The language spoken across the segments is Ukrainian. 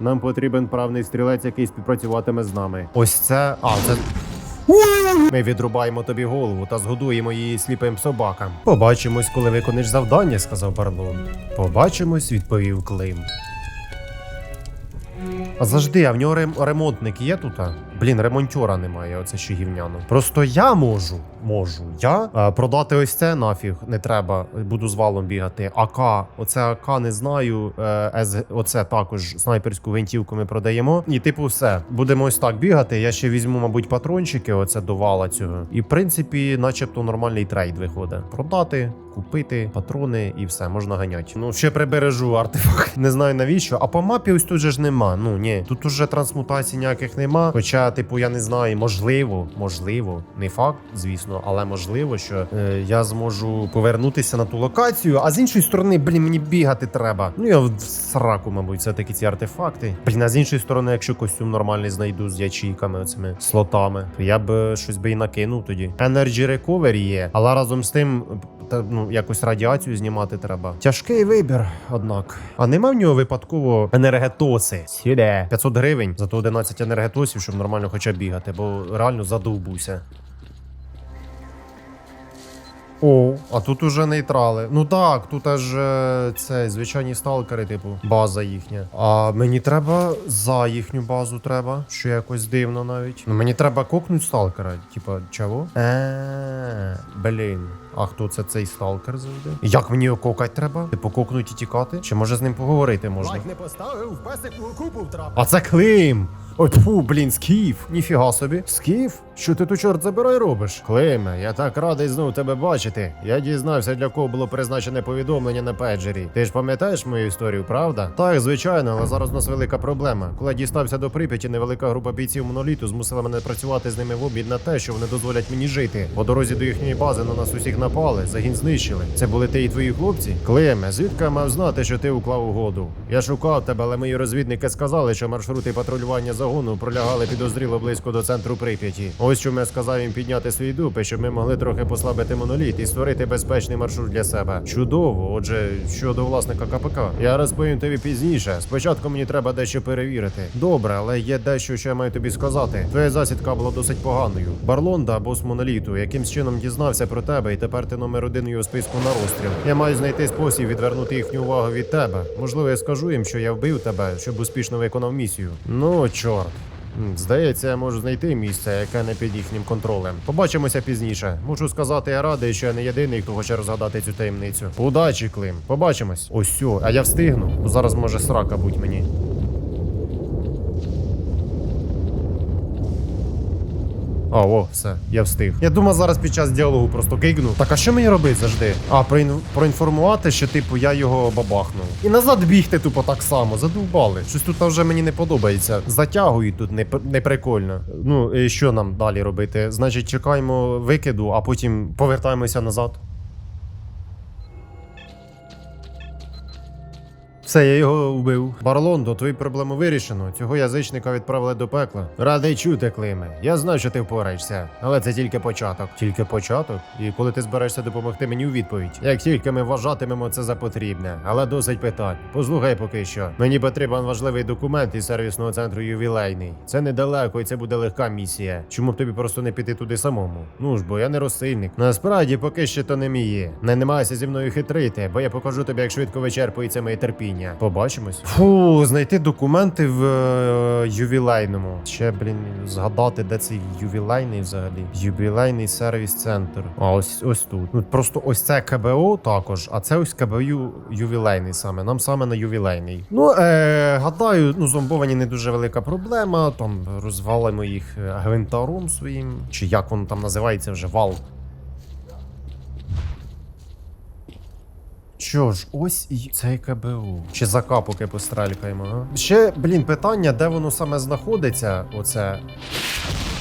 Нам потрібен правний стрілець, який співпрацюватиме з нами. Ось це. А, це. Ми відрубаємо тобі голову та згодуємо її сліпим собакам. Побачимось, коли викониш завдання, сказав Барлон. Побачимось, відповів Клим. А завжди, а в нього рем- ремонтник є тут? Блін, ремонтьора немає, оце ще гівняно. Просто я можу, можу. Я а, продати ось це нафіг не треба. Буду з валом бігати. АК, оце АК не знаю. Е, С, оце також снайперську гвинтівку ми продаємо. І типу, все. Будемо ось так бігати. Я ще візьму, мабуть, патрончики, оце до вала цього. І в принципі, начебто, нормальний трейд виходить. Продати, купити патрони і все, можна ганяти. Ну, ще прибережу артефакт. Не знаю навіщо. А по мапі ось тут же ж нема. Ну ні, тут уже трансмутацій ніяких нема. Хоча, типу, я не знаю, можливо, можливо, не факт, звісно, але можливо, що е, я зможу повернутися на ту локацію. А з іншої сторони, блін, мені бігати треба. Ну я в сраку, мабуть, все таки ці артефакти. Блін, а з іншої сторони, якщо костюм нормальний знайду з ячейками, оцими слотами, то я б е, щось би і накинув тоді. Energy Recovery є, але разом з тим. Та ну якось радіацію знімати треба. Тяжкий вибір, однак. А нема в нього випадково енергетоси. Сюди. 500 гривень за то 11 енергетосів, щоб нормально хоча б бігати, бо реально задовбуся. О, а тут уже нейтрали. Ну так, тут аж е, це звичайні сталкери, типу, база їхня. А мені треба за їхню базу треба, що якось дивно навіть. Ну мені треба кокнуть сталкера, типа, чого? Е, блін. А хто це цей сталкер завжди? Як мені його кокать треба? Типу кокнуть і тікати? Чи може з ним поговорити можна? Лайк не поставив, в песик купу втрапив. А це Клим! Ой, тьфу, блін, скіф! Ніфіга собі. Скіф? Що ти тут, чорт забирай робиш? Климе, я так радий знов тебе бачити. Я дізнався, для кого було призначене повідомлення на педжері. Ти ж пам'ятаєш мою історію, правда? Так, звичайно, але зараз у нас велика проблема. Коли я дістався до Прип'яті, невелика група бійців моноліту змусила мене працювати з ними в обмін на те, що вони дозволять мені жити. По дорозі до їхньої бази на нас усіх напали, загін знищили. Це були ти і твої хлопці? Климе, звідки мав знати, що ти уклав угоду? Я шукав тебе, але мої розвідники сказали, що маршрути патрулювання загону пролягали підозріло близько до центру Прип'яті. Ось чому я сказав їм підняти свої дупи, щоб ми могли трохи послабити моноліт і створити безпечний маршрут для себе. Чудово. Отже, щодо власника КПК, я розповім тобі пізніше. Спочатку мені треба дещо перевірити. Добре, але є дещо, що я маю тобі сказати. Твоя засідка була досить поганою. Барлонда, бос моноліту, якимсь чином дізнався про тебе, і тепер ти номер один у його списку на розстріл. Я маю знайти спосіб відвернути їхню увагу від тебе. Можливо, я скажу їм, що я вбив тебе, щоб успішно виконав місію. Ну, чорт. Здається, я можу знайти місце, яке не під їхнім контролем. Побачимося пізніше. Мушу сказати, я радий, що я не єдиний, хто хоче розгадати цю таємницю. Удачі, Клим. Побачимось. Ось. А я встигну. Зараз може срака будь мені. А, о, все, я встиг. Я думав, зараз під час діалогу просто кигну. Так а що мені робити завжди? А, проін... проінформувати, що типу я його бабахнув. І назад бігти тупо так само. Задовбали. Щось тут вже мені не подобається. Затягують тут не, не. Ну, і що нам далі робити? Значить, чекаємо викиду, а потім повертаємося назад. Все, я його вбив. Барлондо, твої проблеми вирішено. Цього язичника відправили до пекла. Радий чути, Климе. Я знаю, що ти впораєшся, але це тільки початок. Тільки початок? І коли ти збираєшся допомогти мені у відповідь? Як тільки ми вважатимемо це за потрібне, але досить питань. Послухай поки що. Мені потрібен важливий документ із сервісного центру ювілейний. Це недалеко, і це буде легка місія. Чому б тобі просто не піти туди самому? Ну ж, бо я не розсильник. Насправді, поки що то не міє. Не намагайся зі мною хитрити, бо я покажу тобі, як швидко вичерпується моє терпіння. Побачимось. Фу, знайти документи в е, ювілейному. Ще, блін, згадати, де цей ювілейний взагалі. Ювілейний сервіс центр. А ось ось тут. Ну просто ось це КБО також, а це ось КБО ювілейний саме. Нам саме на ювілейний. Ну, е, гадаю, ну, зомбовані не дуже велика проблема. Там розвалимо їх е, гвинтаром своїм. Чи як воно там називається вже вал. Що ж, ось і цей КБУ. Чи зака поки пострелькаємо, а? Ще, блін, питання, де воно саме знаходиться, оце.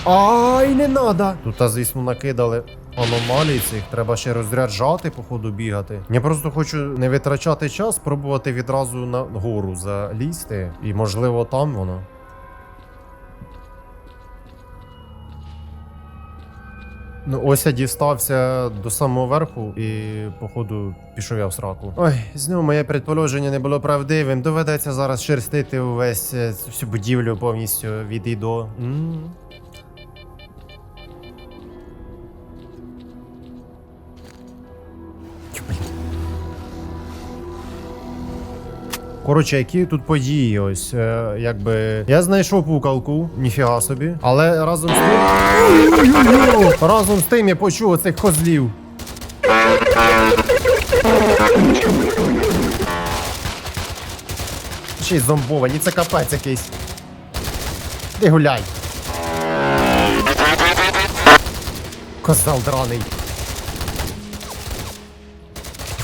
Ай, не надо! Тут, звісно, накидали аномалій цих, треба ще розряджати, походу, бігати. Я просто хочу не витрачати час, спробувати відразу на гору залізти. І, можливо, там воно. Ну, ось я дістався до самого верху і, походу, пішов я в сраку. Ой, знову моє предположення не було правдивим. Доведеться зараз шерстити увесь е, всю будівлю повністю від і до. М. Коротше, які тут події, ось е, якби. Я знайшов пукалку, ніфіга собі. Але разом з тим. Разом з тим я почув оцих козлів. Ще й зомбовані, це капець якийсь. Ти гуляй. Козел драний.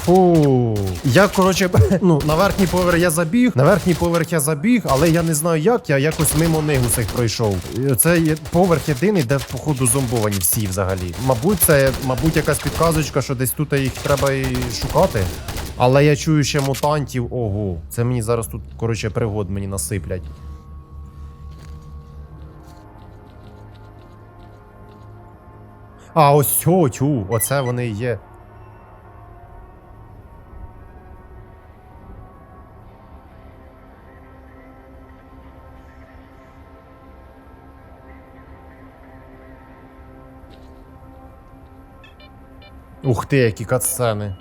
Фу. Я, коротше, ну, на верхній поверх я забіг, на верхній поверх я забіг, але я не знаю як, я якось мимо них усіх пройшов. Це є поверх єдиний, де походу зомбовані всі взагалі. Мабуть, це, мабуть, якась підказочка, що десь тут їх треба і шукати. Але я чую ще мутантів. Ого, це мені зараз тут, коротше, пригод мені насиплять. А, ось тю, оце вони є. Ух ти, які катсцени.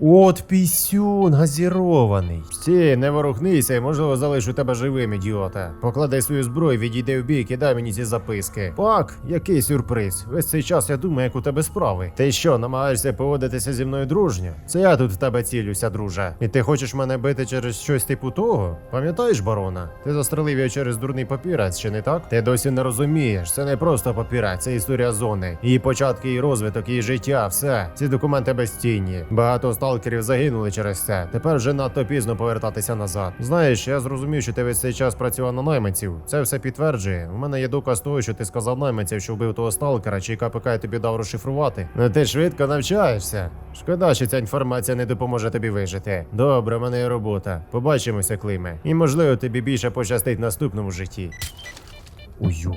От пісюн газірований. Стій, не ворухнися, і можливо залишу тебе живим, ідіота. Покладай свою зброю, відійди в бік і дай мені ці записки. Пак, який сюрприз. Весь цей час я думаю, як у тебе справи. Ти що, намагаєшся поводитися зі мною дружньо? Це я тут в тебе цілюся, друже. І ти хочеш мене бити через щось типу того? Пам'ятаєш, барона? Ти застрелив його через дурний папірець, чи не так? Ти досі не розумієш. Це не просто папірець, це історія зони. Її початки, її розвиток, її життя, все. Ці документи безцінні. Багато сталкерів загинули через це. Тепер вже надто пізно повертатися назад. Знаєш, я зрозумів, що ти весь цей час працював на найманців. Це все підтверджує. У мене є доказ того, що ти сказав найманців, що вбив того сталкера, чий КПК тобі дав розшифрувати. Ну ти швидко навчаєшся. Шкода, що ця інформація не допоможе тобі вижити. Добре, в мене є робота. Побачимося, Климе. І можливо тобі більше пощастить в наступному житті. Ую.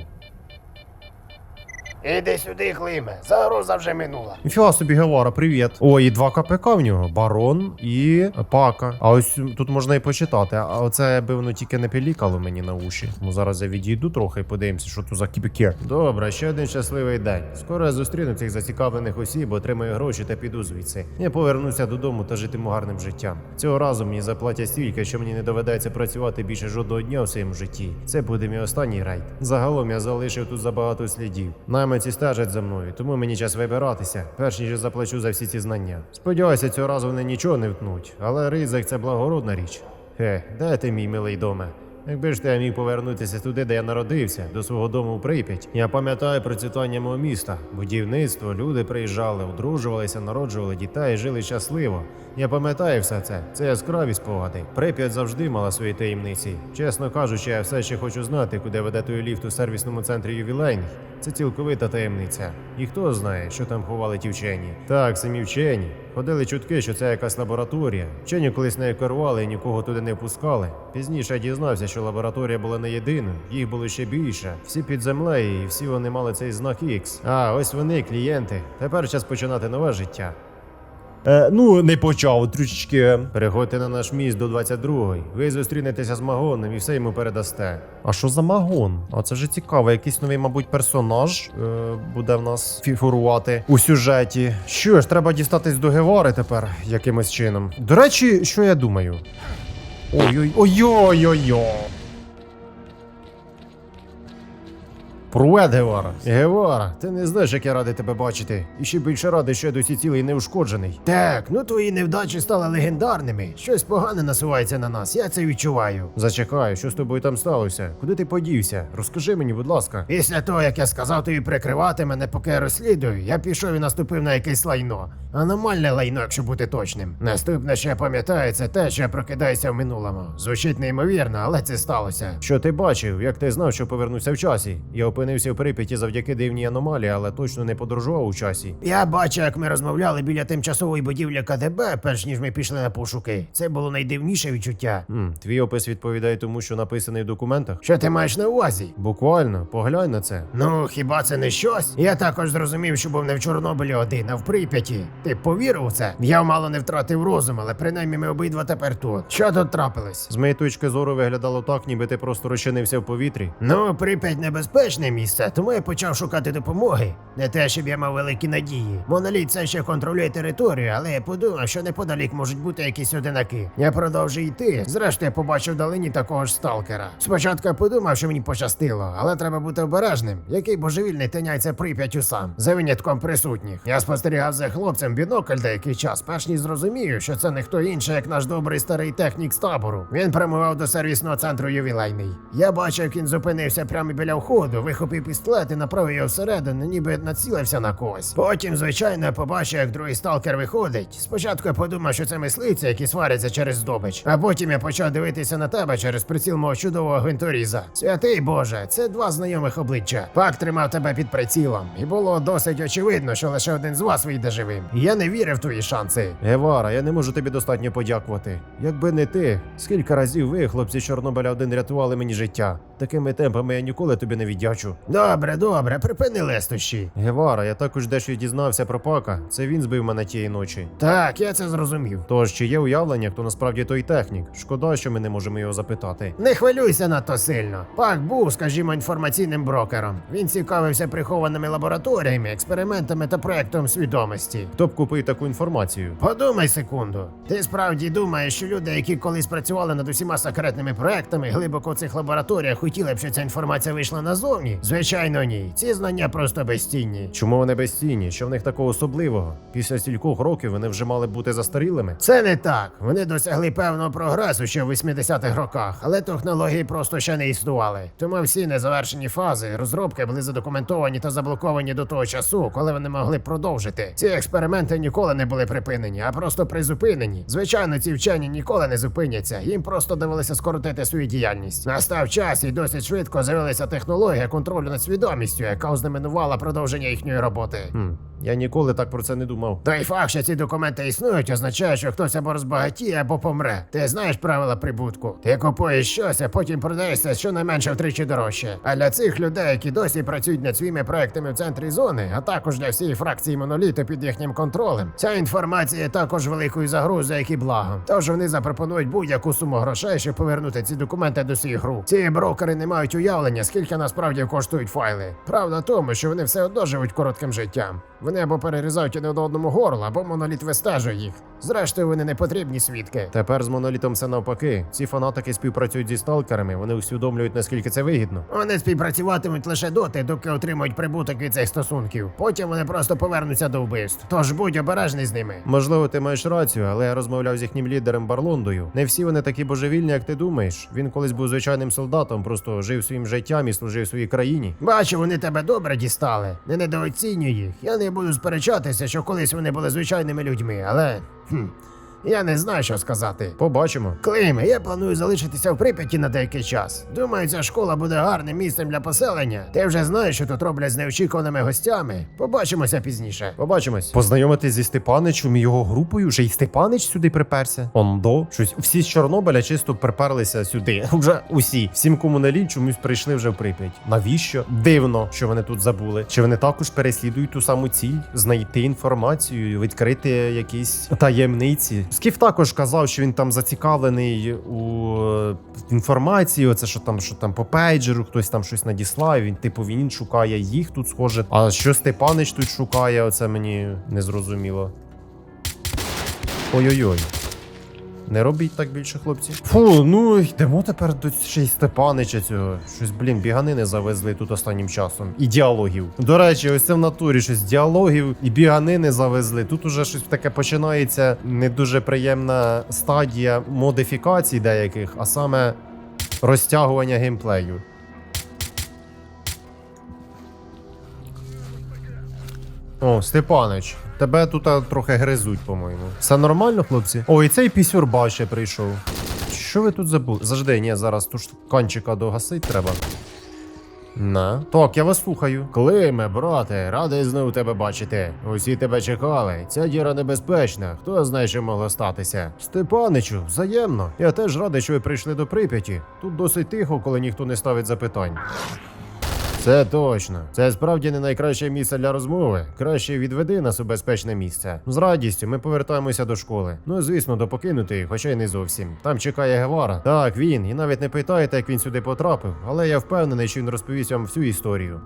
Іди сюди, Климе. Загроза вже минула. Ніфіга собі Гевара, привіт. О, і два КПК в нього. Барон і Пака. А ось тут можна і почитати. А оце аби воно тільки не пілікало мені на уші. Ну зараз я відійду трохи і подивимося, що тут за кіпіки. Добре, ще один щасливий день. Скоро я зустріну цих зацікавлених осіб, отримаю гроші та піду звідси. Я повернуся додому та житиму гарним життям. Цього разу мені заплатять стільки, що мені не доведеться працювати більше жодного дня у своєму житті. Це буде мій останній рейд. Загалом я залишив тут забагато слідів. Найманці стежать за мною, тому мені час вибиратися, перш ніж заплачу за всі ці знання. Сподіваюся, цього разу вони нічого не втнуть, але ризик це благородна річ. Хе, де ти, мій милий доме? Якби ж ти я міг повернутися туди, де я народився, до свого дому в Прип'ять. Я пам'ятаю процвітання мого міста, будівництво, люди приїжджали, одружувалися, народжували дітей, жили щасливо. Я пам'ятаю все це. Це яскраві спогади. Прип'ять завжди мала свої таємниці. Чесно кажучи, я все ще хочу знати, куди веде той ліфт у сервісному центрі ювілейний. Це цілковита таємниця. І хто знає, що там ховали ті вчені. Так, самі вчені. Ходили чутки, що це якась лабораторія. Вчені колись нею керували і нікого туди не пускали. Пізніше я дізнався, що лабораторія була не єдиною, їх було ще більше. Всі під землею, і всі вони мали цей знак X. А, ось вони, клієнти. Тепер час починати нове життя. Е, ну, не почав трішечки. Переходьте на наш міст до 22-ї. Ви зустрінетеся з Магоном і все йому передасте. А що за Магон? А це ж цікаво, якийсь новий, мабуть, персонаж е, буде в нас фігурувати у сюжеті. Що ж, треба дістатись до Гевари тепер якимось чином. До речі, що я думаю? Ой-ой, Привет, Гевара. Гевара, ти не знаєш, як я радий тебе бачити. І ще більше радий, що я досі цілий неушкоджений. Так, ну твої невдачі стали легендарними. Щось погане насувається на нас, я це відчуваю. Зачекай, що з тобою там сталося? Куди ти подівся? Розкажи мені, будь ласка. Після того, як я сказав тобі прикривати мене, поки я розслідую, я пішов і наступив на якесь лайно. Аномальне лайно, якщо бути точним. Наступне, що я пам'ятаю, це те, що я прокидаюся в минулому. Звучить неймовірно, але це сталося. Що ти бачив? Як ти знав, що повернуся в часі? Я опинився в Прип'яті завдяки дивній аномалії, але точно не подорожував у часі. Я бачу, як ми розмовляли біля тимчасової будівлі КДБ, перш ніж ми пішли на пошуки. Це було найдивніше відчуття. Хм, твій опис відповідає тому, що написаний в документах. Що ти маєш на увазі? Буквально, поглянь на це. Ну, хіба це не щось? Я також зрозумів, що був не в Чорнобилі один, а в Прип'яті. Ти повірив у це? Я мало не втратив розум, але принаймні ми обидва тепер тут. Що тут трапилось? З моєї точки зору виглядало так, ніби ти просто розчинився в повітрі. Ну, Прип'ять місце, тому я почав шукати допомоги. Не те, щоб я мав великі надії. Моноліт все ще контролює територію, але я подумав, що неподалік можуть бути якісь одинаки. Я продовжив йти. Зрештою, я побачив вдалині такого ж сталкера. Спочатку я подумав, що мені пощастило, але треба бути обережним. Який божевільний тиняється Прип'яттю сам, за винятком присутніх. Я спостерігав за хлопцем бінокль деякий час, перш ніж зрозумію, що це не хто інший, як наш добрий старий технік з табору. Він прямував до сервісного центру ювілейний. Я бачив, як він зупинився прямо біля входу, вихопив пістолет і направив його всередину, ніби націлився на когось. Потім, звичайно, побачив, як другий сталкер виходить. Спочатку я подумав, що це мисливці, які сваряться через здобич. А потім я почав дивитися на тебе через приціл мого чудового гвинторіза. Святий Боже, це два знайомих обличчя. Пак тримав тебе під прицілом, і було досить очевидно, що лише один з вас вийде живим. Я не вірив твої шанси. Гевара, я не можу тобі достатньо подякувати. Якби не ти, скільки разів ви, хлопці Чорнобиля, один рятували мені життя. Такими темпами я ніколи тобі не віддячу. Добре, добре, припини лестощі. Гевара, я також дещо дізнався про пака. Це він збив мене тієї ночі. Так, я це зрозумів. Тож чи є уявлення, хто насправді той технік? Шкода, що ми не можемо його запитати. Не хвилюйся надто сильно. Пак був, скажімо, інформаційним брокером. Він цікавився прихованими лабораторіями, експериментами та проектом свідомості. Хто б купив таку інформацію? Подумай секунду. Ти справді думаєш, що люди, які колись працювали над усіма секретними проектами, глибоко в цих лабораторіях хотіли б, щоб ця інформація вийшла назовні? Звичайно, ні. Ці знання просто безцінні. Чому вони безцінні? Що в них такого особливого? Після стількох років вони вже мали бути застарілими. Це не так. Вони досягли певного прогресу ще в 80-х роках, але технології просто ще не існували. Тому всі незавершені фази розробки були задокументовані та заблоковані до того часу, коли вони могли продовжити. Ці експерименти ніколи не були припинені, а просто призупинені. Звичайно, ці вчені ніколи не зупиняться. Їм просто довелося скоротити свою діяльність. Настав час і досить швидко з'явилася технологія контролю над свідомістю, яка ознаменувала продовження їхньої роботи. Хм, я ніколи так про це не думав. Той факт, що ці документи існують, означає, що хтось або розбагатіє, або помре. Ти знаєш правила прибутку. Ти купуєш щось, а потім продаєшся щонайменше втричі дорожче. А для цих людей, які досі працюють над своїми проектами в центрі зони, а також для всієї фракції моноліту під їхнім контролем, ця інформація є також великою загрозою, як і благом. Тож вони запропонують будь-яку суму грошей, щоб повернути ці документи до своїх рук. Ці брокери не мають уявлення, скільки насправді коштують файли. Правда в тому, що вони все одно живуть коротким життям. Вони або перерізають один одному горло, або моноліт вистежує їх. Зрештою, вони не потрібні свідки. Тепер з монолітом все навпаки. Ці фанатики співпрацюють зі сталкерами, вони усвідомлюють, наскільки це вигідно. Вони співпрацюватимуть лише доти, доки отримують прибуток від цих стосунків. Потім вони просто повернуться до вбивств. Тож будь обережний з ними. Можливо, ти маєш рацію, але я розмовляв з їхнім лідером Барлондою. Не всі вони такі божевільні, як ти думаєш. Він колись був звичайним солдатом, просто жив своїм життям і служив своїй країні. Бачу, вони тебе добре дістали. Не недооцінюй їх. Я не буду сперечатися, що колись вони були звичайними людьми, але. Хм, я не знаю, що сказати. Побачимо. Климе, я планую залишитися в Прип'яті на деякий час. Думаю, ця школа буде гарним місцем для поселення. Ти вже знаєш, що тут роблять з неочікуваними гостями. Побачимося пізніше. Побачимось. Познайомитись зі Степаничем і його групою. Вже й Степанич сюди приперся. Ондо. Щось всі з Чорнобиля чисто приперлися сюди. Вже усі. Всім комуналі чомусь прийшли вже в Прип'ять. Навіщо? Дивно, що вони тут забули. Чи вони також переслідують ту саму ціль, знайти інформацію, відкрити якісь таємниці. Скіф також казав, що він там зацікавлений у е, інформації. Оце що там, що там по пейджеру, хтось там щось надіслав. Він типу він шукає їх тут, схоже. А що Степанич тут шукає, оце мені не зрозуміло. Ой-ой-ой. Не робіть так більше, хлопці. Фу, ну йдемо тепер до ще й Степанича цього. Щось, блін, біганини завезли тут останнім часом. І діалогів. До речі, ось це в натурі щось діалогів і біганини завезли. Тут уже щось таке починається не дуже приємна стадія модифікацій деяких, а саме розтягування геймплею. О, Степанич, тебе тут трохи гризуть, по-моєму. Все нормально, хлопці? О, і цей пісюрба ще прийшов. Що ви тут забули? Завжди, ні, зараз ту штуканчика догасить треба. На. Так, я вас слухаю. Климе, брате, радий знов тебе бачити. Усі тебе чекали. Ця діра небезпечна. Хто знає, що могло статися? Степаничу, взаємно. Я теж радий, що ви прийшли до Прип'яті. Тут досить тихо, коли ніхто не ставить запитань. Це точно. Це справді не найкраще місце для розмови. Краще відведи нас у безпечне місце. З радістю ми повертаємося до школи. Ну звісно, до покинутої, хоча й не зовсім. Там чекає Гевара. Так, він. І навіть не питаєте, як він сюди потрапив, але я впевнений, що він розповість вам всю історію.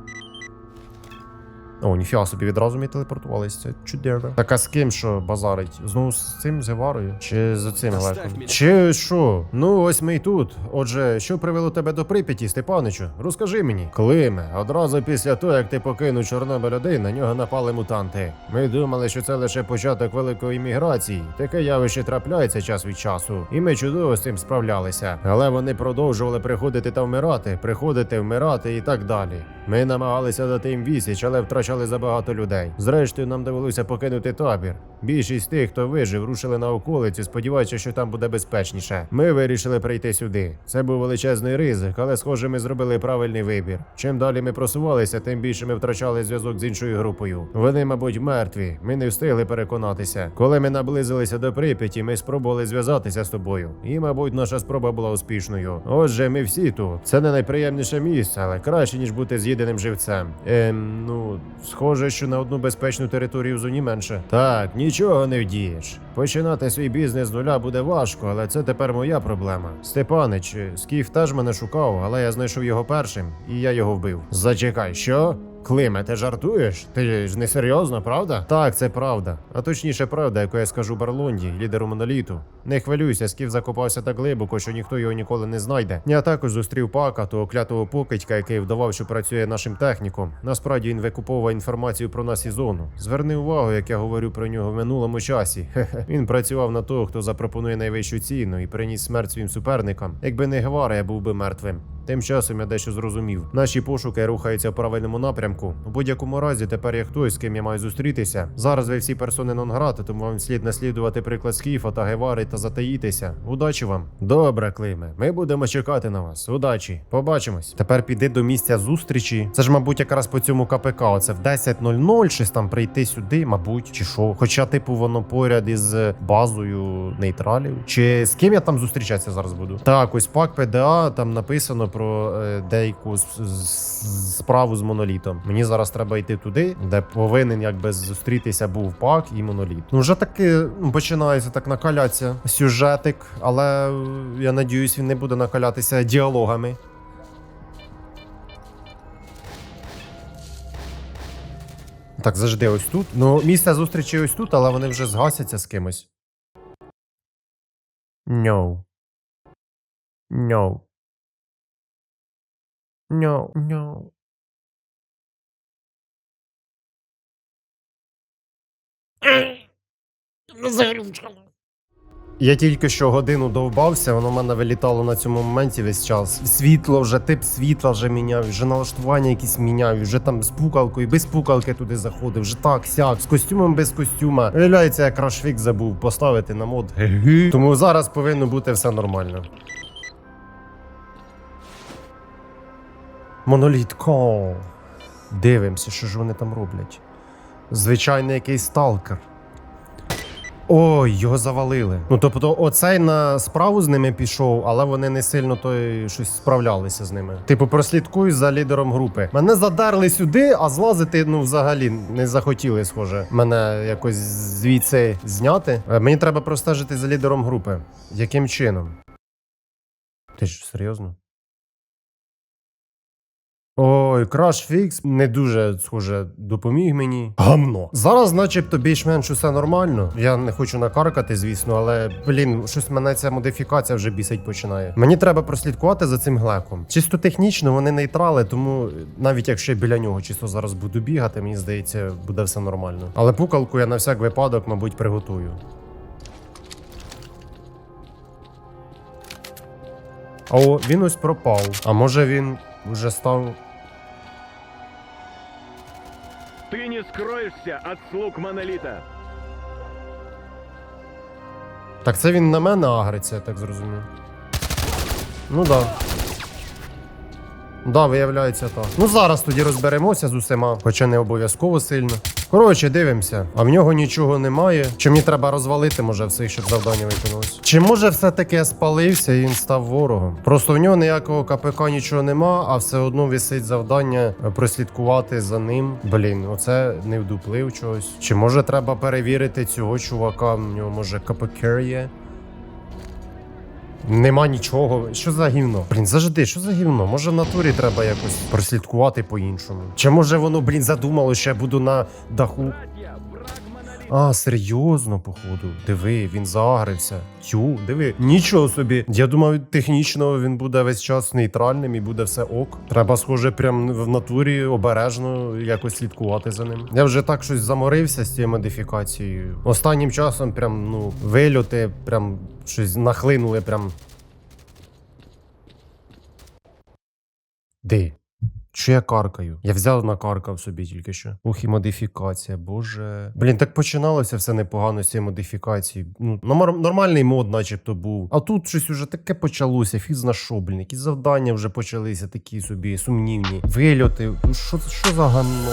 О, ніфіга собі відразу ми телепортувалися. Це чудово. Так а з ким що базарить? Знову з цим з Геварою? Чи з цим Оставь. Чи що? Ну ось ми й тут. Отже, що привело тебе до Прип'яті, Степаничу? Розкажи мені. Климе, одразу після того, як ти покинув Чорнобиль 1, на нього напали мутанти. Ми думали, що це лише початок великої міграції. Таке явище трапляється час від часу, і ми чудово з цим справлялися. Але вони продовжували приходити та вмирати, приходити, вмирати і так далі. Ми намагалися дати їм вісіч, але втрачали забагато людей. Зрештою, нам довелося покинути табір. Більшість тих, хто вижив, рушили на околицю, сподіваючись, що там буде безпечніше. Ми вирішили прийти сюди. Це був величезний ризик, але схоже, ми зробили правильний вибір. Чим далі ми просувалися, тим більше ми втрачали зв'язок з іншою групою. Вони, мабуть, мертві. Ми не встигли переконатися. Коли ми наблизилися до Прип'яті, ми спробували зв'язатися з тобою. І, мабуть, наша спроба була успішною. Отже, ми всі тут. Це не найприємніше місце, але краще ніж бути з'їденим живцем. Ем, ну, схоже, що на одну безпечну територію в зоні менше. Так, нічого не вдієш. Починати свій бізнес з нуля буде важко, але це тепер моя проблема. Степанич, Скіф теж мене шукав, але я знайшов його першим, і я його вбив. Зачекай, що? Климе, ти жартуєш? Ти ж не серйозно, правда? Так, це правда. А точніше, правда, яку я скажу Барлонді, лідеру моноліту. Не хвилюйся, Скіф закопався так глибоко, що ніхто його ніколи не знайде. Я також зустрів пака, того клятого покидька, який вдавав, що працює нашим техніком. Насправді він викуповував інформацію про нас і зону. Зверни увагу, як я говорю про нього в минулому часі. Хе-хе. Він працював на того, хто запропонує найвищу ціну і приніс смерть своїм суперникам. Якби не Гевара, я був би мертвим. Тим часом я дещо зрозумів. Наші пошуки рухаються в правильному напрямку. У будь-якому разі тепер є хтось, з ким я маю зустрітися. Зараз ви всі персони нон-грати, тому вам слід наслідувати приклад Скіфа та Гевари та затаїтися. Удачі вам. Добре, Климе. Ми будемо чекати на вас. Удачі. Побачимось. Тепер піди до місця зустрічі. Це ж, мабуть, якраз по цьому КПК. Оце в 10.00 щось там прийти сюди, мабуть, чи що. Хоча, типу, воно поряд із базою нейтралів. Чи з ким я там зустрічатися зараз буду? Так, ось пак ПДА, там написано про е, деяку справу з монолітом. Мені зараз треба йти туди, де повинен якби зустрітися був пак і моноліт. Ну вже таки ну, починається так накалятися сюжетик, але е, я надіюсь, він не буде накалятися діалогами. Так, завжди ось тут. Ну, місце зустрічі ось тут, але вони вже згасяться з кимось. No. No. No, no. Я тільки що годину довбався, воно в мене вилітало на цьому моменті весь час. Світло вже, тип світла вже міняв, вже налаштування якісь міняв, вже там з пукалкою, без пукалки туди заходив, вже так, сяк, з костюмом без костюма. Виявляється, я крашфік забув поставити на мод. Тому зараз повинно бути все нормально. Монолітко. Дивимося, що ж вони там роблять. Звичайний якийсь сталкер. Ой, його завалили. Ну тобто, оцей на справу з ними пішов, але вони не сильно той щось справлялися з ними. Типу, прослідкуй за лідером групи. Мене задерли сюди, а злазити ну взагалі не захотіли, схоже. Мене якось звідси зняти. Е, Мені треба простежити за лідером групи. Яким чином? Ти ж серйозно? Ой, Crash Fix не дуже, схоже, допоміг мені. Гамно. Зараз, начебто, більш-менш усе нормально. Я не хочу накаркати, звісно, але блін, щось мене ця модифікація вже бісить починає. Мені треба прослідкувати за цим глеком. Чисто технічно вони нейтрали, тому навіть якщо я біля нього чисто зараз буду бігати, мені здається, буде все нормально. Але пукалку я на всяк випадок, мабуть, приготую. О, він ось пропав. А може він вже став не скроєшся від слуг моноліта. Так це він на мене агриться, я так зрозумів. Ну да. Да, виявляється так. Ну зараз тоді розберемося з усіма, хоча не обов'язково сильно. Коротше, дивимося. А в нього нічого немає. Чи мені треба розвалити, може, все, щоб завдання викинулось? Чи може все-таки я спалився і він став ворогом? Просто в нього ніякого КПК нічого нема, а все одно висить завдання е, прослідкувати за ним. Блін, оце не вдуплив чогось. Чи може треба перевірити цього чувака? В нього може КПК є? Нема нічого. Що за гівно? Блін, завжди, що за гівно? Може в натурі треба якось прослідкувати по-іншому. Чи може воно, блін, задумало, що я буду на даху? А, серйозно, походу. Диви, він загрився. Тю, диви. Нічого собі. Я думав, технічно він буде весь час нейтральним і буде все ок. Треба, схоже, прям в натурі обережно якось слідкувати за ним. Я вже так щось заморився з цією модифікацією. Останнім часом, прям, ну, вильоти, прям щось нахлинули, прям. Де? Що я каркаю? Я взяв накаркав собі тільки що. Ух, і модифікація, боже. Блін, так починалося все непогано з цієї модифікації. Ну, нормальний мод, начебто, був. А тут щось уже таке почалося. Фіз на що, блін, якісь завдання вже почалися такі собі сумнівні. Вильоти. Що, що за гамно?